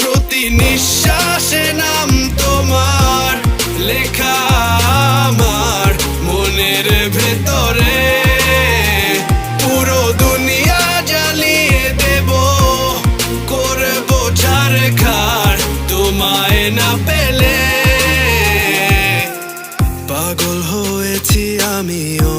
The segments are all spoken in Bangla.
প্রতি নিঃশ্বাসে নাম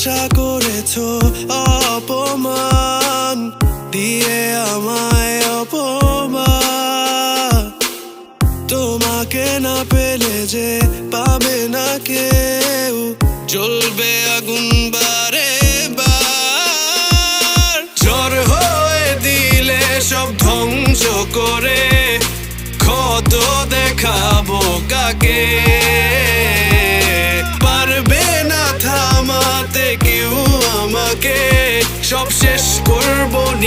ভালোবাসা করেছ অপমান, দিয়ে আমায় অপমান। তোমাকে না পেলে যে পাবে না কেউ, জ্বলবে আগুন বারে বার। ঝড় হয়ে দিলে সব ধ্বংস করে, ক্ষত দেখাবো কাকে?